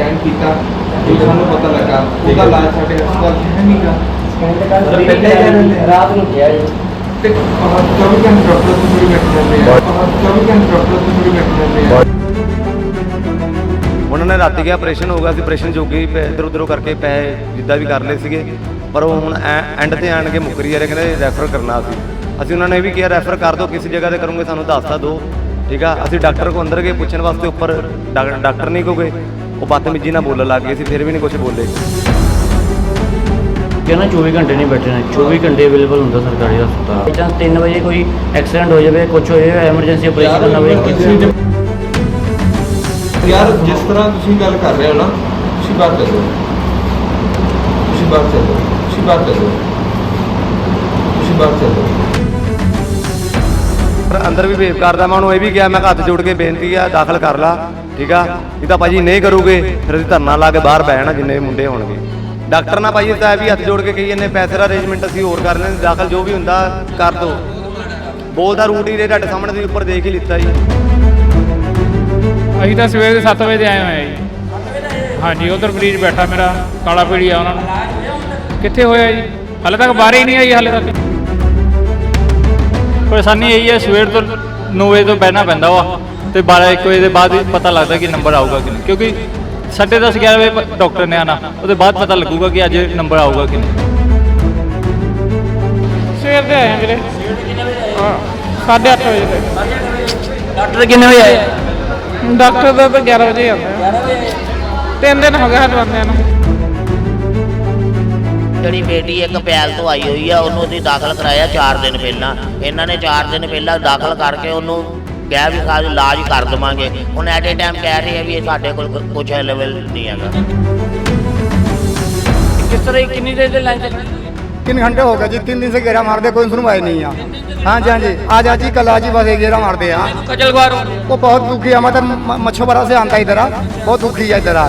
Scan ਕੀਤਾ ਤੇ ਸਾਨੂੰ ਪਤਾ ਲੱਗਾ ਉਹਦਾ ਇਲਾਜ ਸਾਡੇ ਹਸਪਤਾਲ 'ਚ ਹੈ ਨਹੀਂਗਾ ਰਾਤ ਨੂੰ ਗਿਆ ਜੀ। ਤੇ ਆਹ 24 ਘੰਟੇ ਡਾਕਟਰ ਤੋਂ ਥੋੜੀ ਬੈਠ ਜਾਂਦੇ ਆ। ਆਹ 24 ਘੰਟੇ ਡਾਕਟਰ ਤੋਂ ਥੋੜੀ ਬੈਠ ਜਾਂਦੇ ਆ। ਉਹਨਾਂ ਨੇ ਰਾਤੀ ਕਿਹਾ ਆਪਰੇਸ਼ਨ ਹੋਊਗਾ ਸੀ ਆਪਰੇਸ਼ਨ ਜੋਗੀ ਇਧਰ ਉਧਰੋਂ ਕਰਕੇ ਪੈਸੇ ਜਿੱਦਾਂ ਵੀ ਕਰ ਲਏ ਸੀਗੇ। ਪਰ ਉਹ ਹੁਣ ਐਂਡ ਤੇ ਆਣ ਕੇ ਮੁੱਕਰੀ ਜਾ ਰਹੇ ਕਹਿੰਦੇ ਰੈਫਰ ਕਰਨਾ ਸੀ ਅਸੀਂ ਉਹਨਾਂ ਨੇ ਇਹ ਵੀ ਕਿਹਾ ਰੈਫਰ ਕਰ ਦਿਓ ਕਿਸੇ ਜਗ੍ਹਾ ਤੇ ਕਰੋਗੇ ਸਾਨੂੰ ਦੱਸ ਤਾਂ ਦਿਓ ਠੀਕ ਆ? ਅਸੀਂ ਡਾਕਟਰ ਕੋ ਅੰਦਰ ਗਏ ਪੁੱਛਣ ਵਾਸਤੇ ਉੱਪਰ ਡਾਕਟਰ ਨਹੀਂ ਕੋ ਗਏ। ਉਹ ਬਦਤਮੀਜੀ ਨਾਲ ਬੋਲਣ ਲੱਗ ਗਏ ਸੀ ਫਿਰ ਵੀ ਨਹੀਂ ਕੁਝ ਬੋਲੇ। ਕਹਿੰਦਾ 24 ਘੰਟੇ ਨਹੀਂ ਬੈਠੇ ਨੇ 24 ਘੰਟੇ ਅਵੇਲੇਬਲ ਹੁੰਦਾ ਸਰਕਾਰੀ ਹਸਪਤਾਲ। ਜਾਂ 3 ਵਜੇ ਕੋਈ ਐਕਸੀਡੈਂਟ ਹੋ ਜਾਵੇ ਕੁਝ ਹੋ ਜਾਵੇ ਐਮਰਜੈਂਸੀ ਆਪਰੇਸ਼ਨ ਕਰਨਾ ਹੋਵੇ ਕਿਸੇ ਯਾਰ ਜਿਸ ਤਰ੍ਹਾਂ ਤੁਸੀਂ ਗੱਲ ਕਰ ਰਹੇ ਹੋ ਨਾ ਤੁਸੀਂ ਬਾਤ ਕਰੋ ਤੁਸੀਂ ਬਾਤ ਕਰੋ ਤੁਸੀਂ ਬਾਤ ਕਰੋ ਤੁਸੀਂ ਬਾਤ ਕਰੋ ਪਰ ਅੰਦਰ ਵੀ ਬੇਵ ਕਰਦਾ ਮੈਂ, ਉਹਨੂੰ ਇਹ ਵੀ ਕਿਹਾ, ਮੈਂ ਹੱਥ ਜੋੜ ਕੇ ਬੇਨਤੀ ਆ, ਦਾਖਲ ਕਰ ਲਾ, ਠੀਕ ਆ? ਇਹ ਤਾਂ ਭਾਜੀ ਨਹੀਂ ਕਰੋਗੇ, ਫਿਰ ਅਸੀਂ ਧਰਨਾ ਲਾ ਕੇ ਬਾਹਰ ਬਹਿ ਜਾਣਾ ਜਿੰਨੇ ਵੀ ਮੁੰਡੇ ਹੋਣਗੇ। ਡਾਕਟਰ ਨਾਲ ਭਾਜੀ ਸਾਹਿਬ ਵੀ ਹੱਥ ਜੋੜ ਕੇ ਕਹੀ ਜਾਂਦੇ, ਪੈਸੇ ਦਾ ਅਰੇਂਜਮੈਂਟ ਅਸੀਂ ਹੋਰ ਕਰ ਲੈਂਦੇ, ਦਾਖਲ ਜੋ ਵੀ ਹੁੰਦਾ ਕਰ ਦੋ। ਬੋਲਦਾ ਰੂਟ ਹੀ ਦੇ ਤੁਹਾਡੇ ਸਾਹਮਣੇ ਤੁਸੀਂ ਉੱਪਰ ਦੇਖ ਹੀ ਲਿੱਤਾ ਜੀ। ਅਸੀਂ ਤਾਂ ਸਵੇਰ ਦੇ 7 ਵਜੇ ਦੇ ਆਏ ਹੋਏ ਆ ਜੀ। ਹਾਂਜੀ, ਉਧਰ ਮਰੀਜ਼ ਬੈਠਾ ਮੇਰਾ, ਕਾਲਾ ਪੀੜੀ ਆ ਉਹਨਾਂ ਨੂੰ। ਕਿੱਥੇ ਹੋਇਆ ਜੀ? ਹਾਲੇ ਤੱਕ ਬਾਹਰ ਹੀ ਨਹੀਂ ਆਈ, ਹਾਲੇ ਤੱਕ। ਪਰੇਸ਼ਾਨੀ ਇਹੀ ਹੈ ਸਵੇਰ ਤੋਂ 9 ਵਜੇ ਤੋਂ ਬਹਿਣਾ ਪੈਂਦਾ ਵਾ ਤੇ 12 1 ਵਜੇ ਦੇ ਬਾਅਦ ਹੀ ਪਤਾ ਲੱਗਦਾ ਕਿ ਨੰਬਰ ਆਊਗਾ ਕਿ ਨਹੀਂ। ਕਿਉਂਕਿ ਸਾਢੇ ਦਸ 11 ਵਜੇ ਡਾਕਟਰ ਨੇ ਆਣਾ ਉਹਦੇ ਬਾਅਦ ਪਤਾ ਲੱਗੂਗਾ ਕਿ ਅੱਜ ਨੰਬਰ ਆਊਗਾ ਕਿ ਨਹੀਂ। ਸਵੇਰ ਦੇ ਆਏ ਵੀਰੇ। ਹਾਂ 8:30 ਵਜੇ ਤੱਕ ਡਾਕਟਰ ਕਿੰਨੇ ਵਜੇ ਆਏ? ਡਾਕਟਰ ਦਾ ਤਾਂ 11 ਵਜੇ ਆਉਂਦਾ। ਤਿੰਨ ਦਿਨ ਹੋ ਗਏ ਸਾਡੇ ਬੰਦਿਆਂ ਨੂੰ। ਜਿਹੜੀ ਬੇਟੀ ਇੱਕ ਅਪ੍ਰੈਲ ਤੋਂ ਆਈ ਹੋਈ ਆ ਉਹਨੂੰ ਅਸੀਂ ਦਾਖਲ ਕਰਾਇਆ 4 ਦਿਨ ਪਹਿਲਾਂ ਇਹਨਾਂ ਨੇ 4 ਦਿਨ ਪਹਿਲਾਂ ਦਾਖਲ ਕਰਕੇ ਉਹਨੂੰ ਕਿਹਾ ਵੀ ਸਾਡਾ ਇਲਾਜ ਕਰ ਦੇਵਾਂਗੇ ਹੁਣ ਐਟ ਏ ਟਾਈਮ ਕਹਿ ਰਹੇ ਆ ਵੀ ਇਹ ਸਾਡੇ ਕੋਲ ਕੁਝ ਅਵੇਲੇਬਲ ਨਹੀਂ ਹੈਗਾ ਕਿਸ ਤਰ੍ਹਾਂ ਕਿੰਨੀ ਦੇਰ ਦੇ ਲਾਈਨ ਤੇ तीन घंटे हो गए जी तीन दिन से घेरा मार दे कोई सुनवाई नहीं है हाँ जी हाँ जी आज आज ही कल आज ही बस एक घेरा मार दे हाँ ਖਜਲ ਖੁਆਰ ਹੋ वो बहुत दुखी है मतलब म- मच्छोबरा से आता है इधर आ, बहुत दुखी है इधर आ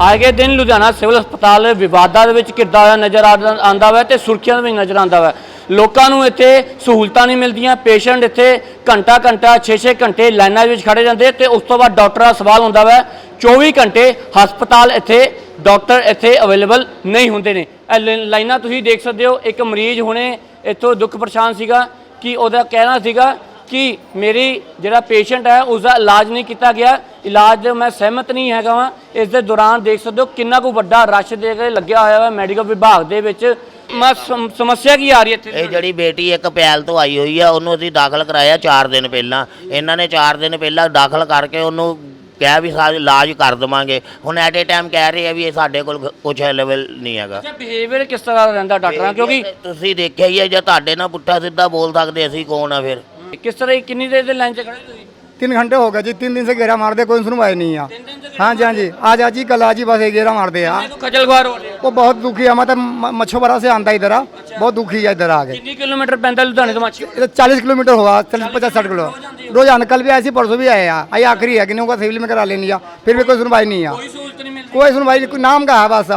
ਆਏ ਦਿਨ ਲੁਧਿਆਣਾ ਸਿਵਲ ਹਸਪਤਾਲ ਵਿਵਾਦਾਂ ਦੇ ਵਿੱਚ ਘਿਰਦਾ ਹੋਇਆ ਨਜ਼ਰ ਆਉਂਦਾ ਵਾ ਤੇ ਸੁਰੱਖਿਆ ਦੇ ਵਿੱਚ ਨਜ਼ਰ ਆਉਂਦਾ ਵਾ। ਲੋਕਾਂ ਨੂੰ ਇੱਥੇ ਸਹੂਲਤਾਂ ਨਹੀਂ ਮਿਲਦੀਆਂ, ਪੇਸ਼ੈਂਟ ਇੱਥੇ ਘੰਟਾ ਘੰਟਾ 6-6 ਘੰਟੇ ਲਾਈਨਾਂ ਦੇ ਵਿੱਚ ਖੜੇ ਜਾਂਦੇ ਤੇ ਉਸ ਤੋਂ ਬਾਅਦ ਡਾਕਟਰਾਂ ਦਾ ਸਵਾਲ ਹੁੰਦਾ ਵਾ 24 ਘੰਟੇ ਹਸਪਤਾਲ ਇੱਥੇ ਡਾਕਟਰ ਇੱਥੇ ਅਵੇਲੇਬਲ ਨਹੀਂ ਹੁੰਦੇ ਨੇ। ਲ- ਲਾਈਨਾਂ ਤੁਸੀਂ ਦੇਖ ਸਕਦੇ ਹੋ, ਇੱਕ ਮਰੀਜ਼ ਹੁਣੇ ਇੱਥੋਂ ਦੁੱਖ ਪਰੇਸ਼ਾਨ ਸੀਗਾ ਕਿ ਉਹਦਾ ਕਹਿਣਾ ਸੀਗਾ ਕਿ ਮੇਰੀ ਜਿਹੜਾ ਪੇਸ਼ੈਂਟ ਹੈ ਉਸ ਦਾ ਇਲਾਜ ਨਹੀਂ ਕੀਤਾ ਗਿਆ। ਇਲਾਜ ਦੇ ਮੈਂ ਸਹਿਮਤ ਨਹੀਂ ਹੈਗਾ ਵਾਂ। ਇਸ ਦੇ ਦੌਰਾਨ ਦੇਖ ਸਕਦੇ ਹੋ ਕਿੰਨਾ ਕੁ ਵੱਡਾ ਰਸ਼ ਦੇ ਕੇ ਲੱਗਿਆ ਹੋਇਆ ਹੈ ਮੈਡੀਕਲ ਵਿਭਾਗ ਦੇ ਵਿੱਚ। ਮੈਂ ਸਮ- ਸਮੱਸਿਆ ਕੀ ਆ ਰਹੀ ਹੈ ਇਹ ਇੱਥੇ ਜਿਹੜੀ ਬੇਟੀ ਇੱਕ ਅਪ੍ਰੈਲ ਤੋਂ ਆਈ ਹੋਈ ਆ ਉਹਨੂੰ ਅਸੀਂ ਦਾਖਲ ਕਰਾਇਆ 4 ਦਿਨ ਪਹਿਲਾਂ। ਇਹਨਾਂ ਨੇ 4 ਦਿਨ ਪਹਿਲਾਂ ਦਾਖਲ ਕਰਕੇ ਉਹਨੂੰ ਕਿਹਾ ਵੀ ਸਾਡਾ ਇਲਾਜ ਕਰ ਦੇਵਾਂਗੇ। ਹੁਣ ਐਟ ਏ ਟਾਈਮ ਕਹਿ ਰਹੇ ਆ ਵੀ ਇਹ ਸਾਡੇ ਕੋਲ ਕੁਝ ਅਵੇਲੇਬਲ ਨਹੀਂ ਹੈਗਾ। ਬਿਹੇਵੀਅਰ ਕਿਸ ਤਰ੍ਹਾਂ ਦਾ ਰਹਿੰਦਾ ਡਾਕਟਰਾਂ? ਕਿਉਂਕਿ ਤੁਸੀਂ ਦੇਖਿਆ ਹੀ ਹੈ ਜੇ ਤੁਹਾਡੇ ਨਾਲ ਪੁੱਠਾ ਸਿੱਧਾ ਬੋਲ ਸਕਦੇ ਅਸੀਂ ਕੌਣ ਆ ਫਿਰ? किस तरह की- कितनी देर से लाइन से खड़े हो तुसीं? तीन घंटे हो गए जी तीन दिन से घेरा मारते कोई सुनवाई नहीं है तीन दिन से खड़े हाँ जी हाँ जी आज आज ही कल आज ही बस ये घेरा मारते हैं हो। खजल खुआर हो रहे हो। वो बहुत दुखी है मतलब म- मछोबरा से आंदा इधर आ, बहुत दुखी है इधर आके कितनी किलोमीटर पैंदा लुधियाने तो माछी इधर चालीस किलोमीटर होगा चालीस पचास साठ किलो रोज आने कल भी आए सी परसों भी आए यहाँ आई आखिरी है कि नहीं होगा सिविल में करा लेनी है फिर भी कोई सुनवाई नहीं है कोई ਸਹੂਲਤ ਨਹੀਂ ਮਿਲਦੀ कोई सुनवाई नहीं कोई नाम का है बस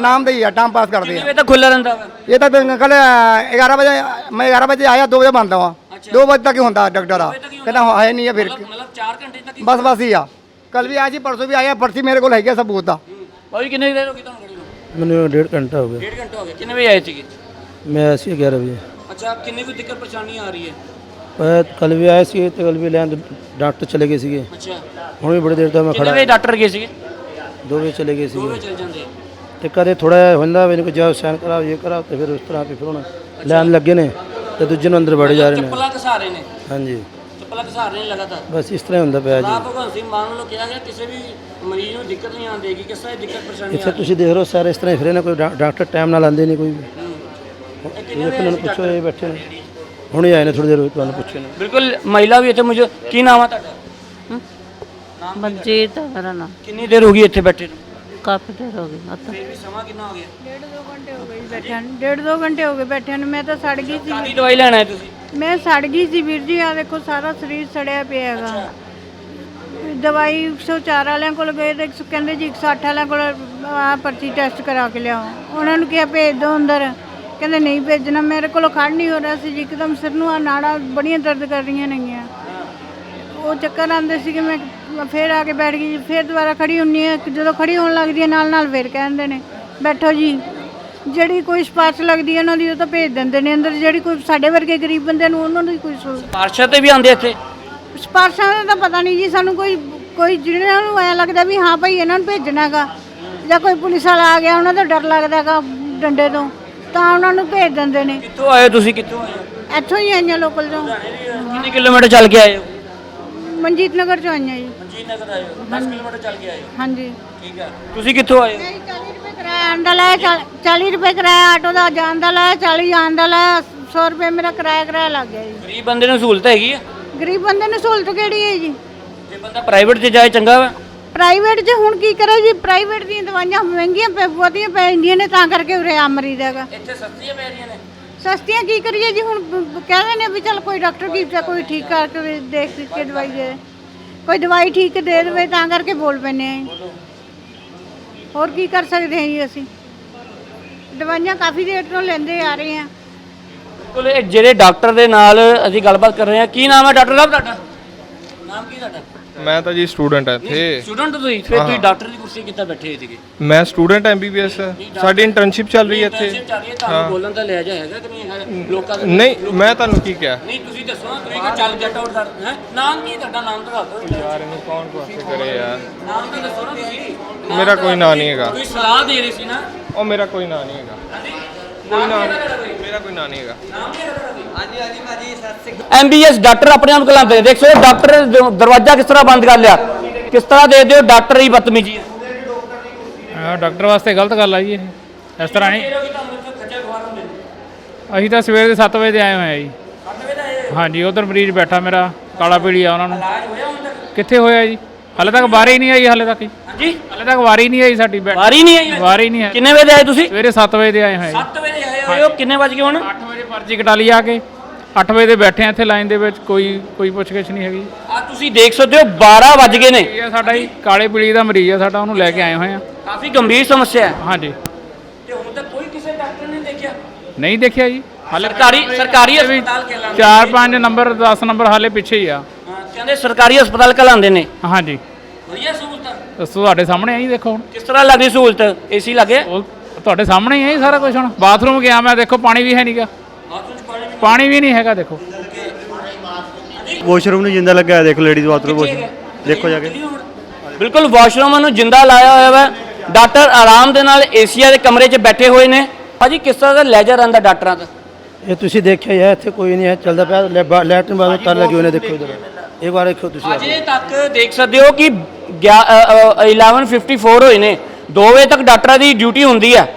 नाम दे टाइम पास करते हैं ਇਹ ਤਾਂ ਖੁੱਲਾ ਰਹਿੰਦਾ ਵਾ। ये तक कल ग्यारह बजे मैं ग्यारह बजे आया दो बजे बांधता हूँ ਦੋ ਵਜੇ ਤੱਕ ਹੀ ਹੁੰਦਾ ਡਾਕਟਰ ਆ। ਕਹਿੰਦਾ ਹਾਂ ਨਹੀਂ ਆ ਫਿਰ। ਮਤਲਬ 4 ਘੰਟੇ ਤੱਕ ਬਸ ਬਸ ਹੀ ਆ। ਕੱਲ ਵੀ ਆਇਆ ਸੀ ਵੀ ਆਇਆ ਪਰਸੀ ਮੇਰੇ ਕੋਲ ਹੈਗਾ ਸਬੂਤ ਦਾ ਭਾਈ ਕਿੰਨੇ ਦੇਰ ਹੋ ਗਈ ਤੁਹਾਨੂੰ ਮੈਨੂੰ ਡੇਢ ਘੰਟਾ ਹੋ ਗਿਆ। 1.5 ਘੰਟਾ ਹੋ ਗਿਆ। ਕਿੰਨੇ ਵਜੇ ਆਏ ਸੀਗੇ? ਮੈਂ ਅਸੀਂ 11 ਵਜੇ। ਅੱਛਾ ਕਿੰਨੀ ਕੋਈ ਦਿੱਕਤ ਪਰੇਸ਼ਾਨੀ ਆ ਰਹੀ ਹੈ? ਮੈਂ ਕੱਲ ਵੀ ਆਏ ਸੀ ਤੇ ਕੱਲ ਵੀ ਲੈਣ ਡਾਕਟਰ ਚਲੇ ਗਏ ਸੀਗੇ। ਅੱਛਾ। ਹੁਣ ਵੀ ਬੜੇ ਦੇਰ ਦਾ ਮੈਂ ਕਿੰਨੇ ਵਜੇ ਡਾਕਟਰ ਗਏ ਸੀਗੇ? ਦੋ ਵਜੇ ਚਲੇ ਗਏ ਦੋ ਸੀਗੇ। ਵਜੇ ਜਾਂਦੇ। ਤੇ ਕਦੇ ਥੋੜਾ ਹੁੰਦਾ ਮੈਨੂੰ ਕੋਈ ਜਾ ਸਾਈਨ ਕਰਾਓ ਇਹ ਕਰਾਓ ਤੇ ਫਿਰ ਉਸ ਤਰ੍ਹਾਂ ਵੀ ਫਿਰ ਹੁਣ ਲੈਣ ਲੱਗੇ ਨੇ। ਤੇ ਦੂਜੇ ਨੂੰ ਅੰਦਰ ਵੜੇ ਜਾ ਰਹੇ ਨੇ। ਚੱਪਲਾਂ ਘਸਾ ਰਹੇ ਨੇ। ਹਾਂਜੀ। ਚੱਪਲਾਂ ਘਸਾ ਰਹੇ ਨੇ ਲਗਾਤਾਰ। ਬਸ ਇਸ ਤਰ੍ਹਾਂ ਹੀ ਹੁੰਦਾ ਪਿਆ ਜੀ। ਆਪ ਭਗਵੰਤ ਸਿੰਘ ਮਾਨ ਵੱਲੋਂ ਕਿਹਾ ਗਿਆ ਕਿਸੇ ਵੀ ਮਰੀਜ਼ ਨੂੰ ਦਿੱਕਤ ਨਹੀਂ ਆਉਂਦੀ ਕਿਸ ਦੀ ਦਿੱਕਤ ਪਰੇਸ਼ਾਨੀ ਇੱਥੇ ਤੁਸੀਂ ਦੇਖ ਰਹੇ ਹੋ ਸਾਰੇ ਇਸ ਤਰ੍ਹਾਂ ਹੀ ਫਿਰੇ ਨੇ ਕੋਈ ਡਾ- ਡਾਕਟਰ ਟਾਈਮ ਨਾਲ ਆਉਂਦੇ ਨਹੀਂ ਕੋਈ ਵੀ। ਆ ਇਹਨਾਂ ਨੂੰ ਪੁੱਛੋ ਇਹ ਬੈਠੇ ਨੇ। ਹੁਣ ਹੀ ਆਏ ਨੇ ਥੋੜੀ ਦੇਰ ਹੋਈ ਤੁਹਾਨੂੰ ਪੁੱਛੇ ਨੇ। ਬਿਲਕੁਲ ਮਹਿਲਾ ਵੀ ਇੱਥੇ ਮੁਝੇ ਕੀ ਨਾਮ ਆ ਤੁਹਾਡਾ? ਮਨਜੀਤ ਹੈ? ਮੇਰਾ ਨਾਮ। ਕਿੰਨੀ ਦੇਰ ਹੋ ਗਈ ਇੱਥੇ ਬੈਠੇ ਨੂੰ? ਕਾਫੀ ਦੇਰ ਹੋ ਗਈ ਅੱਤਾ ਫਿਰ ਵੀ ਸਮਾਂ ਕਿੰਨਾ ਹੋ ਗਿਆ? ਡੇਢ ਦੋ ਘੰਟੇ ਹੋ ਗਏ ਜੀ ਬੈਠਿਆਂ ਨੂੰ। ਡੇਢ ਦੋ ਘੰਟੇ ਹੋ ਗਏ ਬੈਠਿਆਂ ਨੂੰ। ਮੈਂ ਤਾਂ ਸੜ ਗਈ ਸੀ। ਕਾਦੀ ਦਵਾਈ ਲੈਣਾ ਹੈ ਤੁਸੀਂ? ਮੈਂ ਸੜ ਗਈ ਸੀ ਵੀਰ ਜੀ। ਆ ਦੇਖੋ ਸਾਰਾ ਸਰੀਰ ਸੜਿਆ ਪਿਆ ਹੈਗਾ। ਦਵਾਈ 104 ਵਾਲਿਆਂ ਕੋਲ ਗਏ ਤੇ ਇੱਕ ਕਹਿੰਦੇ ਜੀ 160 ਵਾਲਿਆਂ ਕੋਲ ਆ ਪਰਚੀ ਟੈਸਟ ਕਰਾ ਕੇ ਲਿਆਓ। ਉਹਨਾਂ ਨੂੰ ਕਿਹਾ ਭੇਜ ਦਿਓ ਅੰਦਰ। ਕਹਿੰਦੇ ਨਹੀਂ ਭੇਜਣਾ। ਮੇਰੇ ਕੋਲੋਂ ਖੜ ਨਹੀਂ ਹੋ ਰਿਹਾ ਸੀ ਜੀ। ਇੱਕਦਮ ਸਿਰ ਨੂੰ ਆ ਨਾੜਾਂ ਬੜੀਆਂ ਦਰਦ ਕਰ ਰਹੀਆਂ ਨੇਗੀਆਂ। ਉਹ ਚੱਕਰ ਆਉਂਦੇ ਸੀ ਕਿ ਮੈਂ ਫੇਰ ਆ ਕੇ ਬੈਠ ਗਈ ਫੇਰ ਦੁਬਾਰਾ ਖੜੀ ਹੁੰਨੀ ਹੈ ਜਦੋਂ ਖੜੀ ਹੋਣ ਲੱਗਦੀ ਹੈ ਨਾਲ ਨਾਲ ਫੇਰ ਕਹਿੰਦੇ ਨੇ ਬੈਠੋ ਜੀ। ਜਿਹੜੀ ਕੋਈ ਸਪਾਰਸ਼ ਲੱਗਦੀ ਹੈ ਉਹਨਾਂ ਦੀ ਉਹ ਤਾਂ ਭੇਜ ਦਿੰਦੇ ਨੇ ਅੰਦਰ ਜਿਹੜੀ ਕੋਈ ਸਾਡੇ ਵਰਗੇ ਗਰੀਬ ਬੰਦੇ ਨੂੰ ਉਹਨਾਂ ਦੀ ਕੋਈ ਸਹੂਲਤ ਤੇ ਵੀ ਆਉਂਦੇ ਇੱਥੇ? ਸਪਾਰਸ਼ਾਂ ਦਾ ਤਾਂ ਪਤਾ ਨਹੀਂ ਜੀ ਸਾਨੂੰ ਕੋਈ ਕੋਈ ਜਿਹਨਾਂ ਨੂੰ ਐ ਲੱਗਦਾ ਵੀ ਹਾਂ ਭਾਈ ਇਹਨਾਂ ਨੂੰ ਭੇਜਣਾਗਾ ਜਾਂ ਕੋਈ ਪੁਲਿਸ ਵਾਲਾ ਆ ਗਿਆ ਉਹਨਾਂ ਤੋਂ ਡਰ ਲੱਗਦਾਗਾ ਡੰਡੇ ਤੋਂ ਤਾਂ ਉਹਨਾਂ ਨੂੰ ਭੇਜ ਦਿੰਦੇ ਨੇ। ਕਿੱਥੋਂ ਆਏ ਤੁਸੀਂ? ਕਿੱਥੋਂ ਆਏ ਇੱਥੋਂ ਹੀ ਆਈਆਂ ਲੋਕਲ ਤੋਂ। ਕਿੰਨੇ ਕਿਲੋਮੀਟਰ ਚੱਲ ਕੇ ਆਏ ਹੋ? ਮਨਜੀਤ ਨਗਰ ਚੋਂ ਆਈਆਂ ਜੀ। ਮਨਜੀਤ ਨਗਰ ਆਏ ਹੋ। 10 ਕਿਲੋਮੀਟਰ ਚੱਲ ਕੇ ਆਏ ਹੋ। ਹਾਂਜੀ। ਠੀਕ ਹੈ ਤੁਸੀਂ ਕਿੱਥੋਂ ਆਏ ਹੋ? 40 ਰੁਪਏ ਕਿਰਾਇਆ ਆਉਣ ਦਾ ਲਾਇਆ 40 ਰੁਪਏ ਕਿਰਾਇਆ ਆਟੋ ਦਾ ਜਾਣ ਦਾ ਲਾਇਆ 40 ਆਉਣ ਦਾ ਲਾਇਆ 100 ਰੁਪਏ ਮੇਰਾ ਕਿਰਾਇਆ ਕਿਰਾਇਆ ਲੱਗ ਗਿਆ ਜੀ। ਗਰੀਬ ਬੰਦੇ ਨੂੰ ਸਹੂਲਤ ਹੈਗੀ ਆ? ਗਰੀਬ ਬੰਦੇ ਨੂੰ ਸਹੂਲਤ ਕਿਹੜੀ ਹੈ ਜੀ? ਜੇ ਬੰਦਾ ਪ੍ਰਾਈਵੇਟ 'ਚ ਜਾਏ ਚੰਗਾ ਵਾ। ਪ੍ਰਾਈਵੇਟ 'ਚ ਹੁਣ ਕੀ ਕਰੇ ਜੀ? ਪ੍ਰਾਈਵੇਟ ਦੀਆਂ ਦਵਾਈਆਂ ਮਹਿੰਗੀਆਂ ਪੈ ਬਹੁਤੀਆਂ ਪੈ ਜਾਂਦੀਆਂ ਨੇ ਤਾਂ ਕਰਕੇ ਉਰੇ ਆ ਮਰੀਦ ਹੈਗਾ। ਇੱਥੇ ਸਸਤੀਆਂ ਪੈ ਰਹੀਆਂ ਨੇ। ਸਸਤੀਆਂ ਕੀ ਕਰੀਏ ਜੀ? ਹੁਣ ਬ- ਬ- ਕਹਿੰਦੇ ਨੇ ਵੀ ਚਲ ਕੋਈ ਡਾਕਟਰ ਕੀ ਕੋਈ ਠੀਕ ਕਰਕੇ ਵੀ ਦੇਖ ਕੇ ਦਵਾਈ ਦੇ। ਕੋਈ ਦਵਾਈ ਠੀਕ ਦੇ ਦੇਵੇ ਤਾਂ ਕਰਕੇ ਬੋਲ ਪੈਨੇ ਆ ਹੋਰ ਕੀ ਕਰ ਸਕਦੇ ਹਾਂ ਜੀ ਅਸੀਂ? ਦਵਾਈਆਂ ਕਾਫੀ ਦੇਰ ਤੋਂ ਲੈਂਦੇ ਆ ਰਹੇ ਆ। ਬਿਲਕੁਲ, ਇਹ ਜਿਹੜੇ ਡਾਕਟਰ ਦੇ ਨਾਲ ਅਸੀਂ ਗੱਲਬਾਤ ਕਰ ਰਹੇ ਹਾਂ ਕੀ ਨਾਮ ਹੈ ਡਾਕਟਰ ਸਾਹਿਬ ਤੁਹਾਡਾ? ਨਾਮ ਕੀ ਤੁਹਾਡਾ? ਮੈਂ ਤਾਂ ਜੀ ਸਟੂਡੈਂਟ ਹਾਂ ਇੱਥੇ। ਸਟੂਡੈਂਟ ਤੁਸੀਂ ਫਿਰ ਤੁਸੀਂ ਡਾਕਟਰ ਦੀ ਕੁਰਸੀ ਕਿੱਦਾਂ ਬੈਠੇ ਸੀਗੇ? ਮੈਂ ਸਟੂਡੈਂਟ ਐਮਬੀਬੀਐਸ ਸਾਡੀ ਇੰਟਰਨਸ਼ਿਪ ਚੱਲ ਰਹੀ ਹੈ ਇੱਥੇ। ਚੱਲ ਰਹੀ ਹੈ ਤੁਹਾਨੂੰ ਬੋਲਣ ਦਾ ਲਿਆ ਜਾ ਹੈਗਾ ਕਿ ਨਹੀਂ ਹੈਗਾ? ਲੋਕਾਂ ਦਾ ਨਹੀਂ ਮੈਂ ਤੁਹਾਨੂੰ ਕੀ ਕਿਹਾ? ਨਹੀਂ ਤੁਸੀਂ ਦੱਸੋ ਨਾ ਤੁਸੀਂ ਕਿ ਚੱਲ ਗੈਟ ਆਊਟ ਦਾ ਹੈ? ਨਾਮ ਕੀ ਤੁਹਾਡਾ? ਨਾਮ ਤਾਂ ਦੱਸ ਦਿਓ। ਯਾਰ ਇਹਨੂੰ ਕੌਣ ਪਾਸੇ ਕਰੇ ਯਾਰ? ਨਾਮ ਤਾਂ ਦੱਸੋ ਨਾ ਤੁਸੀਂ। ਮੇਰਾ ਕੋਈ ਨਾਂ ਨਹੀਂ ਹੈਗਾ। ਤੁਸੀਂ ਸਲਾਹ ਦੇ ਰਹੇ ਸੀ ਨਾ। ਉਹ ਮੇਰਾ ਕੋਈ ਨਾਂ ਨਹੀਂ ਹੈਗਾ। ਕੋਈ ਨਾਂ ਮੇਰਾ ਕੋਈ ਨਾਂ ਨਹੀਂ ਹੈਗਾ। ਐਮਬੀਐਸ ਡਾਕਟਰ ਆਪਣੇ ਆਪ ਕਲਾਉਂਦੇ ਨੇ। ਦੇਖੋ ਡਾਕਟਰ ਦਰਵਾਜ਼ਾ ਕਿਸ ਤਰ੍ਹਾਂ ਬੰਦ ਕਰ ਲਿਆ? ਕਿਸ ਤਰ੍ਹਾਂ ਦੇ ਦਿਓ ਡਾਕਟਰ ਹੀ ਬਦਤਮੀਜੀ? ਹੈ ਡਾਕਟਰ ਵਾਸਤੇ ਗਲਤ ਗੱਲ ਆ ਜੀ ਇਹ। ਇਸ ਤਰ੍ਹਾਂ ਨਹੀਂ ਅਸੀਂ ਤਾਂ ਸਵੇਰ ਦੇ 7 ਵਜੇ ਦੇ ਆਏ ਹੋਏ ਆ ਜੀ। ਹਾਂਜੀ ਉਧਰ ਮਰੀਜ਼ ਬੈਠਾ ਮੇਰਾ ਕਾਲਾ ਪੀਲੀ ਆ ਉਹਨਾਂ ਨੂੰ। ਕਿੱਥੇ ਹੋਇਆ ਜੀ? ਹਾਲੇ ਤੱਕ ਵਾਰੀ ਨਹੀਂ ਆਈ ਹਾਲੇ ਤੱਕ ਜੀ ਹਾਲੇ ਤੱਕ ਵਾਰੀ ਨਹੀਂ ਆਈ ਸਾਡੀ ਬੈਠ ਵਾਰੀ ਨਹੀਂ ਆਈ? ਵਾਰੀ ਨਹੀਂ ਹੈ ਕਿੰਨੇ ਵਜੇ ਆਏ ਤੁਸੀਂ? ਸਵੇਰੇ 7 ਵਜੇ ਦੇ ਆਏ ਹੋਏ ਆ 7 ਵਜੇ ਆਏ ਹੋਏ ਹੋ? ਕਿੰਨੇ ਵਜ ਗਏ ਹੁਣ? 8 ਵਜੇ ਪਰਚੀ ਕਟਾ ਲਈ ਆ ਕੇ। 8 ਵਜੇ ਦੇ ਬੈਠੇ ਆ ਇੱਥੇ ਲਾਈਨ ਦੇ ਵਿੱਚ ਕੋਈ ਕੋਈ ਪੁੱਛਗਿੱਛ ਨਹੀਂ ਹੈਗੀ। ਆ ਤੁਸੀਂ ਦੇਖ ਸਕਦੇ ਹੋ 12 ਵਜ ਗਏ ਨੇ। ਇਹ ਸਾਡਾ ਜੀ ਕਾਲੇ ਪੀਲੀ ਦਾ ਮਰੀਜ਼ ਆ ਸਾਡਾ ਉਹਨੂੰ ਲੈ ਕੇ ਆਏ ਹੋਏ ਆ। ਕਾਫੀ ਗੰਭੀਰ ਸਮੱਸਿਆ ਹੈ। ਹਾਂਜੀ। ਤੇ ਹੁਣ ਤੱਕ ਕੋਈ ਕਿਸੇ ਡਾਕਟਰ ਨੇ ਦੇਖਿਆ? ਨਹੀਂ ਦੇਖਿਆ ਜੀ। ਹਾਲੇ ਸਰਕਾਰੀ ਸਰਕਾਰੀ ਹਸਪਤਾਲ ਕਹਿਲਾਉਂਦੇ 4 5 ਨੰਬਰ 10 ਨੰਬਰ ਹਾਲੇ ਪਿੱਛੇ ਹੀ ਆ। ਹਾਂ, ਕਹਿੰਦੇ ਸਰਕਾਰੀ ਹਸਪਤਾਲ ਕਹਿਲਾਉਂਦੇ ਨੇ। ਹਾਂਜੀ। ਵਧੀਆ ਸਹੂਲਤਾਂ? ਦੱਸੋ ਤੁਹਾਡੇ ਸਾਹਮਣੇ ਆ ਜੀ ਦੇਖੋ ਹੁਣ। ਕਿਸ ਤਰ੍ਹਾਂ ਲੱਗਦੀ ਸਹੂਲਤ? ਏਸੀ ਲੱਗੇ? ਤੁਹਾਡੇ ਸਾਹਮਣੇ ਹੀ ਹੈ ਸਾਰਾ ਕੁਝ ਹੁਣ। ਬਾਥਰੂਮ ਗਿਆ ਮੈਂ ਦੇਖੋ ਪਾਣੀ ਵੀ ਹੈ ਨਹੀਂਗਾ ਪਾਣੀ ਵੀ ਨਹੀਂ ਹੈਗਾ ਦੇਖੋ। ਵਾਸ਼ਰੂਮ ਨੂੰ ਜਿੰਦਾ ਲੱਗਾ ਦੇਖ ਲੇਡੀਜ਼ ਬਾਥਰੂਮ ਵਾਸ਼ਰੂਮ। ਦੇਖੋ ਜਾ ਕੇ। ਬਿਲਕੁਲ ਵਾਸ਼ਰੂਮਾਂ ਨੂੰ ਜਿੰਦਾ ਲਾਇਆ ਹੋਇਆ ਹੈ ਡਾਕਟਰ ਆਰਾਮ ਦੇ ਨਾਲ ਏਸੀਆ ਦੇ ਕਮਰੇ 'ਚ ਬੈਠੇ ਹੋਏ ਨੇ। ਭਾਜੀ ਕਿਸ ਤਰ੍ਹਾਂ ਦਾ ਲੈਜਰ ਆਂਦਾ ਡਾਕਟਰਾਂ ਦਾ? ਇਹ ਤੁਸੀਂ ਦੇਖਿਆ ਹੀ ਹੈ ਇੱਥੇ ਕੋਈ ਨਹੀਂ ਹੈ ਚੱਲਦਾ ਪਿਆ। ਲੈਟਰਨ ਬਾਥਰੂਮ ਤਾਰ ਲੱਗੇ ਹੋਏ ਨੇ ਦੇਖੋ ਇਧਰ। ਇੱਕ ਵਾਰ ਦੇਖੋ ਤੁਸੀਂ ਅਜੇ ਤੱਕ ਦੇਖ ਸਕਦੇ ਹੋ ਕਿ ਗਿਆ- ਅ, ਅ, 11:54 ਹੋਏ ਨੇ। 2 ਵਜੇ ਤੱਕ ਡਾਕਟਰਾਂ ਦੀ ਡਿਊਟੀ ਹੁੰਦੀ ਹੈ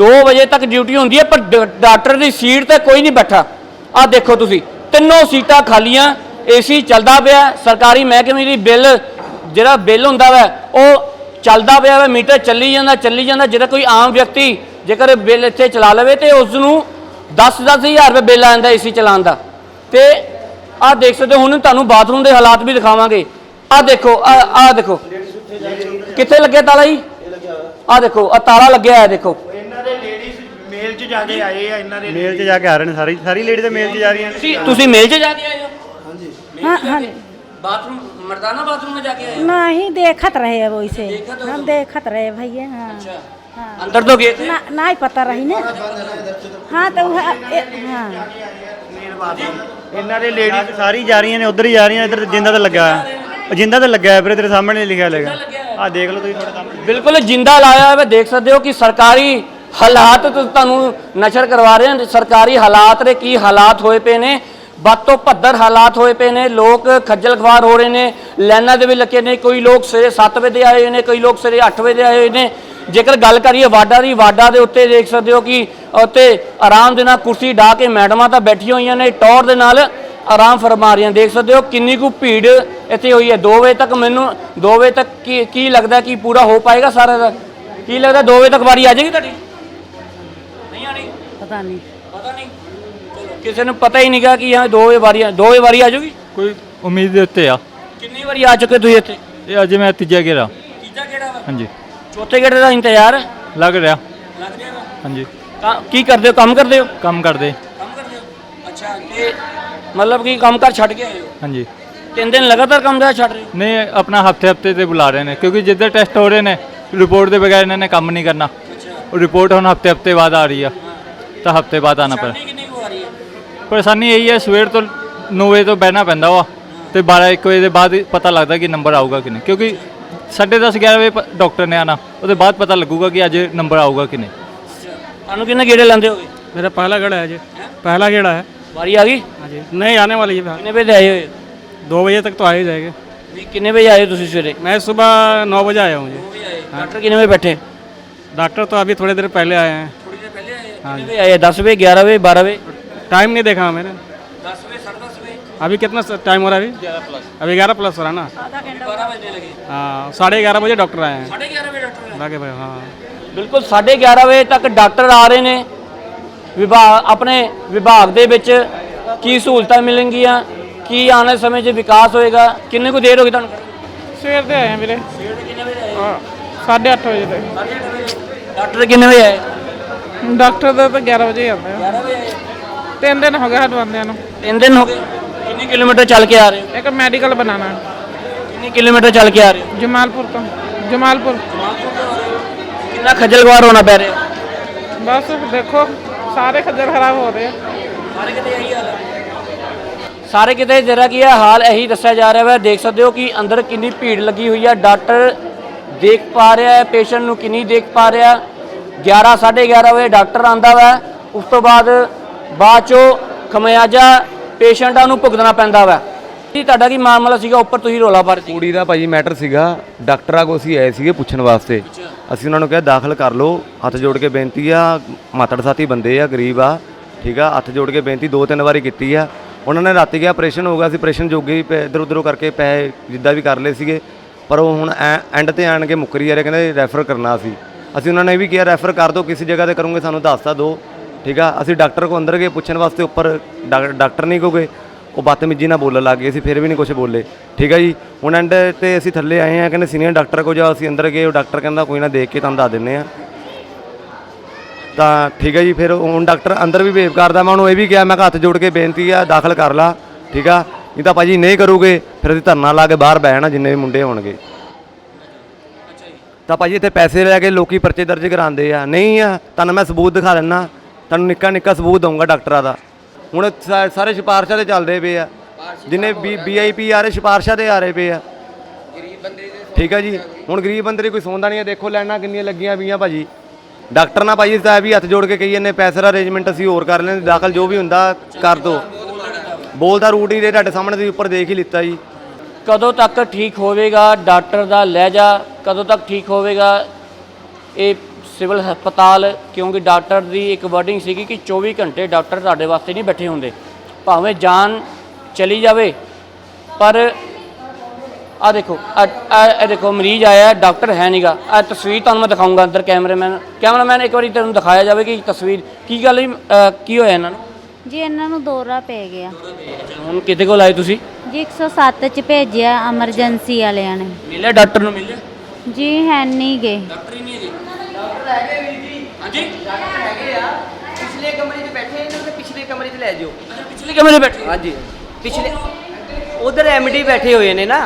2 ਵਜੇ ਤੱਕ ਡਿਊਟੀ ਹੁੰਦੀ ਹੈ ਪਰ ਡ- ਡਾਕਟਰ ਦੀ ਸੀਟ ਤੇ ਕੋਈ ਨਹੀਂ ਬੈਠਾ। ਆਹ ਦੇਖੋ ਤੁਸੀਂ, ਤਿੰਨੋਂ ਸੀਟਾਂ ਖਾਲੀਆਂ ਏਸੀ ਚੱਲਦਾ ਪਿਆ, ਸਰਕਾਰੀ ਮਹਿਕਮੇ ਦੀ ਬਿੱਲ, ਜਿਹੜਾ ਬਿੱਲ ਹੁੰਦਾ ਵਾ, ਉਹ ਚੱਲਦਾ ਪਿਆ ਵਾ, ਮੀਟਰ ਚੱਲੀ ਜਾਂਦਾ ਚੱਲੀ ਜਾਂਦਾ, ਜਿਹੜਾ ਕੋਈ ਆਮ ਵਿਅਕਤੀ ਜੇਕਰ ਬਿੱਲ ਇੱਥੇ ਚਲਾ ਲਵੇ ਤੇ ਉਸ ਨੂੰ 10-10 ਹਜ਼ਾਰ ਰੁਪਏ ਬਿੱਲ ਆ ਜਾਂਦਾ ਏਸੀ ਚਲਾਉਣ ਦਾ। ਤੇ ਆਹ ਦੇਖ ਸਕਦੇ ਹੋ, ਹੁਣ ਤੁਹਾਨੂੰ ਬਾਥਰੂਮ ਦੇ ਹਾਲਾਤ ਵੀ ਦਿਖਾਵਾਂਗੇ। ਆਹ ਦੇਖੋ, ਆਹ ਆਹ ਦੇਖੋ। ਕਿੱਥੇ ਲੱਗੇ ਤਾਲਾ ਜੀ? ਆਹ ਦੇਖੋ ਆਹ ਤਾਲਾ ਲੱਗਿਆ ਹੈ ਦੇਖੋ ਮੇਲ 'ਚ ਜਾ ਕੇ ਆ ਰਹੇ ਨੇ ਸਾਰੀ ਸਾਰੀ ਲੇਡੀ ਤਾਂ ਮੇਲ 'ਚ ਜਾ ਰਹੀਆਂ ਨੇ ਤੁਸੀਂ ਤੁਸੀਂ ਮੇਲ 'ਚ ਜਾ ਕੇ ਆਏ ਹੋ हाँ हाँ बाथरूम मर्दाना बाथरूम में जाके आए हो नहीं देखत रहे अब वैसे हम देखत रहे भैया हाँ हाँ अंदर तो गए थे ना ना ही पता रही ना हाँ तो वह- ए- हाँ ਇਹਨਾਂ ਦੇ ਲੇਡੀਜ਼ ਸਾਰੀ ਜਾ ਰਹੀਆਂ ਨੇ ਉਧਰ ਹੀ ਜਾ ਰਹੀਆਂ ਇੱਧਰ ਜਿੰਦਾ ਤਾਂ ਲੱਗਾ ਹੈ ਜਿੰਦਾ ਤਾਂ ਲੱਗਾ ਹੈ ਵੀਰੇ ਤੇਰੇ ਸਾਹਮਣੇ ਲਿਖਿਆ ਲੱਗਾ ਆ ਦੇਖ ਲਓ ਤੁਸੀਂ ਤੁਹਾਡੇ ਸਾਹਮਣੇ ਬਿਲਕੁਲ ਜਿੰਦਾ ਲਾਇਆ ਹੋਇਆ ਦੇਖ ਸਕਦੇ ਹੋ ਕਿ ਸਰਕਾਰੀ ਹਾਲਾਤ ਤੁਹਾਨੂੰ ਨਸ਼ਰ ਕਰਵਾ ਰਹੇ ਹਾਂ ਸਰਕਾਰੀ ਹਾਲਾਤ ਦੇ ਕੀ ਹਾਲਾਤ ਹੋਏ ਪਏ ਨੇ? ਵੱਧ ਤੋਂ ਭੱਦਰ ਹਾਲਾਤ ਹੋਏ ਪਏ ਨੇ। ਲੋਕ ਖੱਜਲ ਖਵਾਰ ਹੋ ਰਹੇ ਨੇ। ਲਾਈਨਾਂ ਦੇ ਵੀ ਲੱਗੇ ਨੇ। ਕੋਈ ਲੋਕ ਸਵੇਰੇ 7 ਵਜੇ ਦੇ ਆਏ ਹੋਏ ਨੇ, ਕਈ ਲੋਕ ਸਵੇਰੇ 8 ਵਜੇ ਦੇ ਆਏ ਹੋਏ ਨੇ। ਜੇਕਰ ਗੱਲ ਕਰੀਏ ਵਾਰਡਾਂ ਦੀ, ਵਾਰਡਾਂ ਦੇ ਉੱਤੇ ਦੇਖ ਸਕਦੇ ਹੋ ਕਿ ਉੱਤੇ ਆਰਾਮ ਦੇ ਨਾਲ ਕੁਰਸੀ ਢਾ ਕੇ ਮੈਡਮਾਂ ਤਾਂ ਬੈਠੀਆਂ ਹੋਈਆਂ ਨੇ। ਟੌਰ ਦੇ ਨਾਲ ਆਰਾਮ ਫਰਮਾ ਰਹੀਆਂ। ਦੇਖ ਸਕਦੇ ਹੋ ਕਿੰਨੀ ਕੁ ਭੀੜ ਇੱਥੇ ਹੋਈ ਹੈ। 2 ਵਜੇ ਤੱਕ ਮੈਨੂੰ 2 ਵਜੇ ਤੱਕ ਕੀ ਕੀ ਲੱਗਦਾ ਕਿ ਪੂਰਾ ਹੋ ਪਾਏਗਾ ਸਾਰਾ? ਦਾ ਕੀ ਲੱਗਦਾ 2 ਵਜੇ ਤੱਕ ਵਾਰੀ ਆ ਜਾਏਗੀ ਤੁਹਾਡੀ? ਨਹੀਂ ਆਣੀ ਪਤਾ ਨਹੀਂ। ਪਤਾ ਨਹੀਂ। ਚਲੋ ਕਿਸੇ ਨੂੰ ਪਤਾ ਹੀ ਨਹੀਂਗਾ ਕਿ ਹਾਂ 2 ਵਜੇ ਵਾਰੀ 2 ਵਜੇ ਵਾਰੀ ਆ ਜਾਊਗੀ? ਕੋਈ ਉਮੀਦ ਦੇ ਉੱਤੇ ਆ। ਕਿੰਨੀ ਵਾਰੀ ਆ ਚੁੱਕੇ ਤੁਸੀਂ ਇੱਥੇ? ਇਹ ਅੱਜ ਮੈਂ ਤੀਜਾ ਗੇੜਾ। ਤੀਜਾ ਗੇੜਾ ਵਾ? ਹਾਂਜੀ। ਚੌਥੇ ਗੇੜੇ ਦਾ ਇੰਤਜ਼ਾਰ? ਲੱਗ ਰਿਹਾ। ਲੱਗ ਰਿਹਾ ਵਾ? ਹਾਂਜੀ। ਕੀ ਕਰਦੇ ਹੋ? ਕੰਮ ਕਰਦੇ ਹੋ? ਕੰਮ ਕਰਦੇ। ਕੰਮ ਕਰਦੇ ਹੋ? ਅੱਛਾ ਤੇ ਮਤਲਬ ਕਿ ਕੰਮ ਕਰ ਛੱਡ ਕੇ ਆਏ ਹੋ ਹਾਂਜੀ ਤਿੰਨ ਦਿਨ ਲਗਾਤਾਰ ਕੰਮ ਦਾ ਛੱਡ ਰਹੇ ਹੋ ਨਹੀਂ ਆਪਣਾ ਹਫਤੇ ਹਫਤੇ ਤੇ ਬੁਲਾ ਰਹੇ ਨੇ ਕਿਉਂਕਿ ਜਿੱਦਾਂ ਟੈਸਟ ਹੋ ਰਹੇ ਨੇ ਰਿਪੋਰਟ ਦੇ ਬਗੈਰ ਇਹਨਾਂ ਨੇ ਕੰਮ ਨਹੀਂ ਕਰਨਾ ਉਹ ਰਿਪੋਰਟ ਹੁਣ ਹਫਤੇ ਹਫਤੇ ਬਾਅਦ ਆ ਰਹੀ ਆ ਤਾਂ ਹਫਤੇ ਬਾਅਦ ਆਣਾ ਪੈਣਾ ਕਿੰਨੀ ਕੁ ਆ ਰਹੀ ਹੈ ਪਰੇਸ਼ਾਨੀ ਇਹੀ ਹੈ ਸਵੇਰ ਤੋਂ 9 ਵਜੇ ਤੋਂ ਬਹਿਣਾ ਪੈਂਦਾ ਵਾ ਤੇ 12 1 ਵਜੇ ਦੇ ਬਾਅਦ ਹੀ ਪਤਾ ਲੱਗਦਾ ਕਿ ਨੰਬਰ ਆਊਗਾ ਕਿ ਨਹੀਂ ਕਿਉਂਕਿ 10:30 11 ਵਜੇ ਪ- ਡਾਕਟਰ ਨੇ ਆਣਾ ਉਹਦੇ ਬਾਅਦ ਪਤਾ ਲੱਗੂਗਾ ਕਿ ਅੱਜ ਨੰਬਰ ਆਊਗਾ ਕਿ ਨਹੀਂ ਤੁਹਾਨੂੰ ਕਿੰਨੇ ਗੇੜੇ ਲੈਂਦੇ ਹੋਗੇ मेरा पहला गेड़ा है जी पहला गेड़ा है ਵਾਰੀ ਆ ਗਈ हाँ जी नहीं आने वाली है ਕਿੰਨੇ ਵਜੇ ਆਏ ਹੋਏ दो बजे तक तो आ ही जाएंगे ਵੀ ਕਿੰਨੇ ਵਜੇ ਆਏ ਹੋ ਤੁਸੀਂ ਸਵੇਰੇ मैं सुबह नौ बजे आया हूँ जी ਡਾਕਟਰ ਕਿੰਨੇ ਵਜੇ ਬੈਠੇ डॉक्टर तो अभी थोड़ी देर पहले आए हैं ਕਿੰਨੇ ਵਜੇ ਆਏ 10 ਵਜੇ 11 ਵਜੇ 12 ਵਜੇ टाइम नहीं देखा मैंने 10 ਵਜੇ 10:30 ਵਜੇ अभी कितना टाइम हो रहा है अभी ग्यारह प्लस अभी ग्यारह प्लस हो रहा है ना आधा घंटा 12 ਵਜੇ लगे हाँ साढ़े ग्यारह बजे डॉक्टर आए हैं 11:30 ਵਜੇ ਡਾਕਟਰ बाकी भाई हाँ ਬਿਲਕੁਲ 11:30 ਵਜੇ ਤੱਕ ਡਾਕਟਰ ਆ ਰਹੇ ਨੇ ਵਿਭਾਗ ਆਪਣੇ ਵਿਭਾਗ ਦੇ ਵਿੱਚ ਕੀ ਸਹੂਲਤਾਂ ਮਿਲਣਗੀਆਂ ਕੀ ਆਉਣ ਵਾਲੇ ਸਮੇਂ 'ਚ ਵਿਕਾਸ ਹੋਏਗਾ ਕਿੰਨੇ ਕੁ ਦੇਰ ਹੋ ਗਈ ਤੁਹਾਨੂੰ? ਸਵੇਰ ਦੇ ਆਏ ਵੀਰੇ। ਹਾਂ 8:30 ਵਜੇ ਤੱਕ ਡਾਕਟਰ ਕਿੰਨੇ ਵਜੇ ਆਏ? ਡਾਕਟਰ ਦਾ ਤਾਂ 11 ਵਜੇ ਆਉਂਦਾ ਹੈ 11 ਵਜੇ ਆਏ। ਤਿੰਨ ਦਿਨ ਹੋ ਗਏ ਸਾਨੂੰ ਆਉਂਦਿਆਂ ਨੂੰ। ਤਿੰਨ ਦਿਨ ਹੋ ਗਏ। ਕਿੰਨੇ ਕਿਲੋਮੀਟਰ ਚੱਲ ਕੇ ਆ ਰਹੇ ਹੋ? ਇੱਕ ਮੈਡੀਕਲ ਬਣਾਉਣਾ। ਕਿੰਨੇ ਕਿਲੋਮੀਟਰ ਚੱਲ ਕੇ ਆ ਰਹੇ ਹੋ? ਜਮਾਲਪੁਰ ਤੋਂ। ਜਮਾਲਪੁਰ। ਕਿੰਨਾ ਖੱਜਲ ਖਵਾਰ ਹੋਣਾ ਪੈ ਰਿਹਾ? ਬਸ ਦੇਖੋ। ਸਾਰੇ ਖੱਜਲ ਖਰਾਬ ਹੋ ਰਹੇ ਆ। ਸਾਰੇ ਕਿਤੇ ਇਹੀ ਹਾਲ ਸਾਰੇ ਕਿਤੇ ਜਿਹੜਾ ਕੀ ਹੈ ਹਾਲ ਇਹੀ ਦੱਸਿਆ ਜਾ ਰਿਹਾ ਹੈ ਦੇਖ ਸਕਦੇ ਹੋ ਕਿ ਅੰਦਰ ਕਿੰਨੀ ਭੀੜ ਲੱਗੀ ਹੋਈ ਹੈ ਡਾਕਟਰ ਦੇਖ ਪਾ ਰਿਹਾ ਹੈ, ਪੇਸ਼ੈਂਟ ਨੂੰ ਕਿੰਨੀ ਦੇਖ ਪਾ ਰਿਹਾ। 11 11:30 ਵਜੇ ਡਾਕਟਰ ਆਂਦਾ ਵਾ। ਉਸ ਤੋਂ ਬਾਅਦ ਬਾਅਦ ਚੋਂ ਖਮਿਆਜਾ ਪੇਸ਼ੈਂਟਾਂ ਨੂੰ ਭੁਗਤਣਾ ਪੈਂਦਾ ਵਾ। ਕੀ ਤੁਹਾਡਾ ਕੀ ਮਾਮਲਾ ਸੀਗਾ? ਉੱਪਰ ਤੁਸੀਂ ਰੋਲਾ ਭਰ ਦਿੱਤੀ ਕੁੜੀ ਦਾ ਭਾਜੀ ਮੈਟਰ ਸੀਗਾ ਡਾਕਟਰਾਂ ਕੋਲ ਅਸੀਂ ਆਏ ਸੀਗੇ ਪੁੱਛਣ ਵਾਸਤੇ। ਅਸੀਂ ਉਹਨਾਂ ਨੂੰ ਕਿਹਾ ਦਾਖਲ ਕਰ ਲਓ ਹੱਥ ਜੋੜ ਕੇ ਬੇਨਤੀ ਆ ਮਾਤੜ ਸਾਥੀ ਬੰਦੇ ਆ ਗਰੀਬ ਆ ਠੀਕ ਆ ਹੱਥ ਜੋੜ ਕੇ ਬੇਨਤੀ ਦੋ ਤਿੰਨ ਵਾਰੀ ਕੀਤੀ ਆ। ਉਹਨਾਂ ਨੇ ਰਾਤੀ ਕਿਹਾ ਆਪਰੇਸ਼ਨ ਹੋ ਗਿਆ ਸੀ ਆਪਰੇਸ਼ਨ ਜੋਗੇ ਪੈ- ਇੱਧਰ ਉੱਧਰੋਂ ਕਰਕੇ ਪੈਸੇ ਜਿੱਦਾਂ ਵੀ ਕਰ ਲਏ ਸੀਗੇ। ਪਰ ਉਹ ਹੁਣ ਐਂਡ ਤੇ ਆਣ ਕੇ ਮੁੱਕਰੀ ਜਾ ਰਹੇ ਕਹਿੰਦੇ ਰੈਫਰ ਕਰਨਾ ਸੀ। ਅਸੀਂ ਉਹਨਾਂ ਨੇ ਇਹ ਵੀ ਕਿਹਾ ਰੈਫਰ ਕਰ ਦਿਓ ਕਿਸੇ ਜਗ੍ਹਾ ਤੇ ਕਰੋਗੇ ਸਾਨੂੰ ਦੱਸ ਤਾਂ ਦਿਓ ਠੀਕ ਆ? ਅਸੀਂ ਡਾਕਟਰ ਕੋ ਅੰਦਰ ਗਏ ਪੁੱਛਣ ਵਾਸਤੇ ਉੱਪਰ ਡਾਕਟਰ ਨਹੀਂ ਕੋ ਗਏ। ਉਹ ਬਦਤਮੀਜੀ ਨਾਲ ਬੋਲਣ ਲੱਗ ਗਏ ਅਸੀਂ ਫਿਰ ਵੀ ਨਹੀਂ ਕੁਝ ਬੋਲੇ। ਠੀਕ ਹੈ ਜੀ? ਹੁਣ ਐਂਡ ਤੇ ਅਸੀਂ ਥੱਲੇ ਆਏ ਆ, ਕਹਿੰਦੇ ਸੀਨੀਅਰ ਡਾਕਟਰ ਕੋਲ ਜਾਓ, ਅਸੀਂ ਅੰਦਰ ਗਏ, ਉਹ ਡਾਕਟਰ ਕਹਿੰਦਾ ਕੋਈ ਨਾ ਦੇਖ ਕੇ ਤੁਹਾਨੂੰ ਦੱਸ ਦਿੰਨੇ ਆ। ਤਾਂ ਠੀਕ ਹੈ ਜੀ, ਫਿਰ ਹੁਣ ਡਾਕਟਰ ਅੰਦਰ ਵੀ ਵੇਵ ਕਰਦਾ, ਮੈਂ ਉਹਨੂੰ ਇਹ ਵੀ ਕਿਹਾ, ਮੈਂ ਹੱਥ ਜੋੜ ਕੇ ਬੇਨਤੀ ਆ, ਦਾਖਲ ਕਰ ਲਾ, ਠੀਕ ਆ? ਨਹੀਂ ਤਾਂ ਭਾਜੀ ਨਹੀਂ ਕਰੋਗੇ, ਫਿਰ ਅਸੀਂ ਧਰਨਾ ਲਾ ਕੇ ਬਾਹਰ ਬਹਿਣਾ, ਜਿੰਨੇ ਵੀ ਮੁੰਡੇ ਹੋਣਗੇ। ਤਾਂ ਭਾਜੀ ਇੱਥੇ ਪੈਸੇ ਲੈ ਕੇ ਲੋਕੀ ਪਰਚੇ ਦਰਜ ਕਰਾਉਂਦੇ ਆ। ਨਹੀਂ ਆ, ਤੁਹਾਨੂੰ ਮੈਂ ਸਬੂਤ ਦਿਖਾ ਦਿੰਨਾ, ਤੁਹਾਨੂੰ ਨਿੱਕਾ ਨਿੱਕਾ ਸਬੂਤ ਦਊਂਗਾ ਡਾਕਟਰਾਂ ਦਾ। ਹੁਣ ਸਾ- ਸਾਰੇ ਸਿਫਾਰਸ਼ਾਂ ਤੇ ਚੱਲਦੇ ਪਏ ਆ। ਜਿੰਨੇ ਵੀਆਈਪੀ ਆ। ਰਹੇ ਸਿਫਾਰਸ਼ਾਂ ਤੇ ਆ ਰਹੇ ਪਏ ਆ। ਠੀਕ ਆ ਜੀ। ਹੁਣ ਗਰੀਬ ਬੰਦੇ ਦੀ ਕੋਈ ਸੌਂਦਾ ਨਹੀਂ ਹੈ ਦੇਖੋ ਲਾਈਨਾਂ ਕਿੰਨੀਆਂ ਲੱਗੀਆਂ ਪਈਆਂ ਭਾਜੀ। ਡਾਕਟਰ ਨਾਲ ਭਾਜੀ ਤਾਂ ਇਹ ਵੀ ਹੱਥ ਜੋੜ ਕੇ ਕਹੀ ਜਾਂਦੇ ਪੈਸੇ ਦਾ ਅਰੇਂਜਮੈਂਟ ਅਸੀਂ ਹੋਰ ਕਰ ਲੈਂਦੇ ਦਾਖਲ ਜੋ ਵੀ ਹੁੰਦਾ ਕਰ ਦੋ। ਬੋਲਦਾ ਰੂਟ ਹੀ ਦੇ ਤੁਹਾਡੇ ਸਾਹਮਣੇ ਤੁਸੀਂ ਉੱਪਰ ਦੇਖ ਹੀ ਲਿੱਤਾ ਜੀ। ਕਦੋਂ ਤੱਕ ਠੀਕ ਹੋਵੇਗਾ? ਡਾਕਟਰ ਦਾ ਲਹਿਜਾ ਕਦੋਂ ਤੱਕ ਠੀਕ ਹੋਵੇਗਾ? ਇਹ ਸਿਵਲ ਹਸਪਤਾਲ ਕਿਉਂਕਿ ਡਾਕਟਰ ਦੀ ਇੱਕ ਵਰਡਿੰਗ ਸੀਗੀ ਕਿ 24 ਘੰਟੇ ਡਾਕਟਰ ਤੁਹਾਡੇ ਵਾਸਤੇ ਨਹੀਂ ਬੈਠੇ ਹੁੰਦੇ। ਭਾਵੇਂ ਜਾਨ ਚਲੀ ਜਾਵੇ ਪਰ ਆ ਦੇਖੋ ਇਹ ਦੇਖੋ ਮਰੀਜ਼ ਆਇਆ ਡਾਕਟਰ ਹੈ ਨਹੀਂਗਾ ਆ ਤਸਵੀਰ ਤੁਹਾਨੂੰ ਮੈਂ ਦਿਖਾਉਂਗਾ ਅੰਦਰ ਕੈਮਰਾਮੈਨ। ਕੈਮਰਾਮੈਨ ਇੱਕ ਵਾਰੀ ਤੁਹਾਨੂੰ ਦਿਖਾਇਆ ਜਾਵੇ ਕਿ ਤਸਵੀਰ ਕੀ ਗੱਲ ਕੀ ਹੋਇਆ ਇਹਨਾਂ ਨੂੰ? ਜੀ ਇਹਨਾਂ ਨੂੰ ਦੌਰਾ ਪੈ ਗਿਆ। ਹੁਣ ਕਿਤੇ ਕੋਲ ਆਏ ਤੁਸੀਂ? ਜੀ 107 ਚ ਭੇਜਿਆ ਐਮਰਜੈਂਸੀ ਵਾਲਿਆਂ ਨੇ। ਮਿਲਿਆ ਡਾਕਟਰ ਨੂੰ ਮਿਲਿਆ? ਜੀ ਹੈ ਨਹੀਂ ਗਏ ਡਾਕਟਰ ਹੀ ਨਹੀਂ ਹੈਗੇ ਹਾਂਜੀ ਪਿਛਲੇ ਕਮਰੇ 'ਚ ਬੈਠੇ ਇਹਨਾਂ ਦੇ ਪਿਛਲੇ ਕਮਰੇ 'ਚ ਲੈ ਜਾਓ। ਪਿਛਲੇ ਕਮਰੇ ਬੈਠੇ ਹਾਂਜੀ। ਪਿਛਲੇ ਉਧਰ ਐਮਡੀ ਬੈਠੇ ਹੋਏ ਨੇ ਨਾ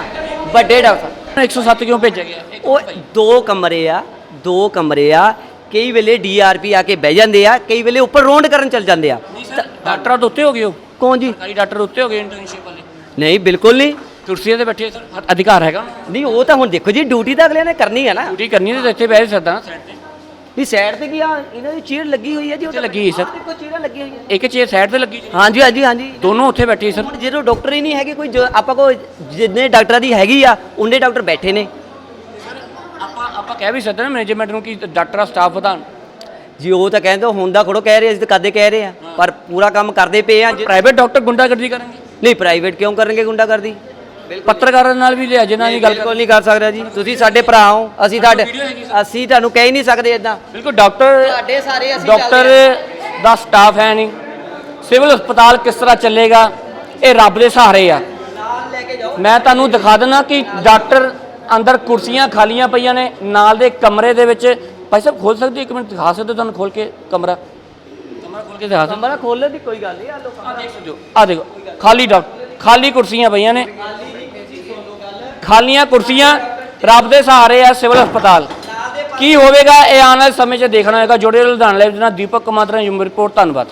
ਵੱਡੇ ਡਾਕਟਰ। 107 ਕਿਉਂ ਭੇਜਿਆ ਗਿਆ? ਉਹ ਦੋ ਕਮਰੇ ਆ ਦੋ ਕਮਰੇ ਆ। ਕਈ ਵੇਲੇ ਡੀਆਰਪੀ ਆ ਕੇ ਬਹਿ ਜਾਂਦੇ ਆ ਕਈ ਵੇਲੇ ਉੱਪਰ ਰੌਂਡ ਕਰਨ ਚੱਲ ਜਾਂਦੇ ਆ। ਡਾਕਟਰ ਤਾਂ ਉੱਤੇ ਹੋ ਗਏ ਹੋ ਕੌਣ ਜੀ? ਸਰਕਾਰੀ ਡਾਕਟਰ ਉੱਤੇ ਹੋ ਗਏ ਇੰਟਰਨਸ਼ਿਪ ਵਾਲੇ। ਨਹੀਂ ਬਿਲਕੁਲ ਨਹੀਂ। ਕੁਰਸੀਆਂ ਤੇ ਬੈਠੇ ਸਰ ਅਧਿਕਾਰ ਹੈਗਾ। ਨਹੀਂ ਉਹ ਤਾਂ ਹੁਣ ਦੇਖੋ ਜੀ ਡਿਊਟੀ ਤਾਂ ਅਗਲੇ ਨੇ ਕਰਨੀ ਹੈ ਨਾ। ਡਿਊਟੀ ਕਰਨੀ ਤੇ ਇੱਥੇ ਬੈਠ ਸਕਦਾ ਨਾ ਸਾਈਡ ਤੇ ਕੀ ਆ? ਇਹਨਾਂ ਦੀ ਚੇਅਰ ਲੱਗੀ ਹੋਈ ਹੈ ਜੀ ਉੱਥੇ ਲੱਗੀ ਸਰ। ਆਹ ਦੇਖੋ ਚੇਅਰ ਲੱਗੀ ਹੋਈ ਹੈ ਇੱਕ ਚੇਅਰ ਸਾਈਡ ਤੇ ਲੱਗੀ ਜੀ। ਹਾਂਜੀ ਹਾਂਜੀ ਹਾਂਜੀ। ਦੋਨੋਂ ਉੱਥੇ ਬੈਠੇ ਸਰ। ਹੁਣ ਜਦੋਂ ਡਾਕਟਰ ਹੀ ਨਹੀਂ ਹੈਗੇ ਕੋਈ ਜੋ ਆਪਾਂ ਕੋ ਜਿੰਨੇ ਡਾਕਟਰਾਂ ਦੀ ਹੈਗੀ ਆ ਉਹਨੇ ਡਾਕਟਰ ਬੈਠੇ ਨੇ। ਆਪਾਂ ਆਪਾਂ ਕਹਿ ਵੀ ਸਕਦੇ ਨਾ ਮੈਨੇਜਮੈਂਟ ਨੂੰ ਕਿ ਡਾਕਟਰ ਸਟਾਫ ਵਧਾਣ ਜੀ ਉਹ ਤਾਂ ਕਹਿੰਦੇ ਹੁੰਦਾ ਖੜੋ ਕਹਿ ਰਹੇ ਅਸੀਂ ਤਾਂ ਕਦੇ ਕਹਿ ਰਹੇ ਆ। ਪਰ ਪੂਰਾ ਕੰਮ ਕਰਦੇ ਪਏ ਆ। ਜੇ- ਪ੍ਰਾਈਵੇਟ ਡਾਕਟਰ ਗੁੰਡਾਗਰਦੀ ਕਰਨਗੇ? ਨਹੀਂ ਪ੍ਰਾਈਵੇਟ ਕਿਉਂ ਕਰਨਗੇ ਗੁੰਡਾਗਰਦੀ? ਪੱਤਰਕਾਰਾਂ ਨਾਲ ਵੀ ਲਿਆ ਜਿਹਨਾਂ ਦੀ ਗੱਲ ਬਿਲਕੁਲ ਨਹੀਂ ਕਰ ਸਕਦਾ ਜੀ। ਤੁਸੀਂ ਸਾਡੇ ਭਰਾ ਹੋ ਅਸੀਂ ਤੁਹਾਡੇ ਅਸੀਂ ਤੁਹਾਨੂੰ ਕਹਿ ਹੀ ਨਹੀਂ ਸਕਦੇ ਇਦਾਂ ਬਿਲਕੁਲ ਡਾਕਟਰ ਤੁਹਾਡੇ ਸਾਰੇ ਅਸੀਂ ਡਾਕਟਰ ਦਾ ਸਟਾਫ ਹੈ ਨਹੀਂ। ਸਿਵਲ ਹਸਪਤਾਲ ਕਿਸ ਤਰ੍ਹਾਂ ਚੱਲੇਗਾ ਇਹ ਰੱਬ ਦੇ ਸਹਾਰੇ ਆ। ਮੈਂ ਤੁਹਾਨੂੰ ਦਿਖਾ ਦਿੰਦਾ ਕਿ ਡਾਕਟਰ ਅੰਦਰ ਕੁਰਸੀਆਂ ਖਾਲੀਆਂ ਪਈਆਂ ਨੇ ਨਾਲ ਦੇ ਕਮਰੇ ਦੇ ਵਿੱਚ। ਭਾਈ ਸਾਹਿਬ ਖੋਲ ਸਕਦੇ? ਇੱਕ ਮਿੰਟ ਦਿਖਾ ਸਕਦੇ ਤੁਹਾਨੂੰ ਖੋਲ ਕੇ ਕਮਰਾ? ਕਮਰਾ ਖੋਲ ਕੇ ਦਿਖਾ ਸਕਦੇ ਕਮਰਾ ਖੋਲਣ ਦੀ ਕੋਈ ਗੱਲ ਨਹੀਂ ਆ ਲੋਕਾਂ ਆ ਦੇਖ ਆ ਦੇਖੋ ਖਾਲੀ ਡਾਕਟਰ ਖਾਲੀ ਕੁਰਸੀਆਂ ਪਈਆਂ ਨੇ। ਖਾਲੀਆਂ ਕੁਰਸੀਆਂ ਰੱਬ ਦੇ ਸਹਾਰੇ ਆ ਸਿਵਲ ਹਸਪਤਾਲ। ਕੀ ਹੋਵੇਗਾ? ਇਹ ਆਉਣ ਵਾਲੇ ਸਮੇਂ 'ਚ ਦੇਖਣਾ ਹੋਏਗਾ। ਜੁੜੇ ਰਹੋ ਲੁਧਿਆਣਾ ਲਾਈਵ ਦੇ ਨਾਲ ਦੀਪਕ ਕੁਮਾਰ ਦਾ ਰਿਪੋਰਟ ਧੰਨਵਾਦ।